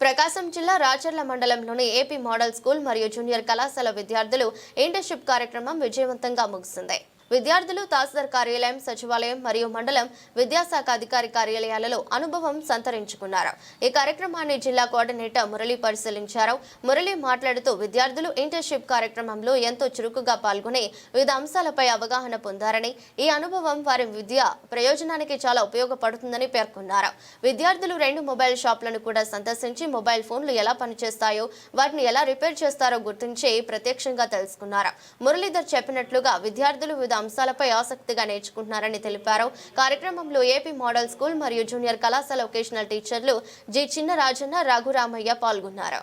ప్రకాశం జిల్లా రాచర్ల మండలంలోని AP model school మరియు జూనియర్ కళాశాల విద్యార్థులు ఇంటర్షిప్ కార్యక్రమం విజయవంతంగా ముగిసింది. విద్యార్థులు తహసీల్దార్ కార్యాలయం సచివాలయం మరియు మండలం విద్యాశాఖ అధికారి కార్యాలయాలలో అనుభవం సంతరించుకున్నారు. ఈ కార్యక్రమాన్ని జిల్లా కోఆర్డినేటర్ మురళి పరిశీలించారు. మురళి మాట్లాడుతూ విద్యార్థులు ఇంటర్న్షిప్ కార్యక్రమంలో ఎంతో చురుకుగా పాల్గొని వివిధ అంశాలపై అవగాహన పొందారని ఈ అనుభవం వారి విద్య ప్రయోజనానికి చాలా ఉపయోగపడుతుందని పేర్కొన్నారు. విద్యార్థులు రెండు మొబైల్ షాపులను కూడా సందర్శించి మొబైల్ ఫోన్లు ఎలా పనిచేస్తాయో వాటిని ఎలా రిపేర్ చేస్తారో గుర్తించి ప్రత్యక్షంగా తెలుసుకున్నారు. మురళీధర్ చెప్పినట్లుగా విద్యార్థులు వివిధ అంశాలపై ఆసక్తిగా నేర్చుకుంటున్నారని తెలిపారు. కార్యక్రమంలో ఏపీ మోడల్ స్కూల్ మరియు జూనియర్ కళాశాల వొకేషనల్ టీచర్లు జి చిన్నరాజన్న రఘురామయ్య పాల్గొన్నారు.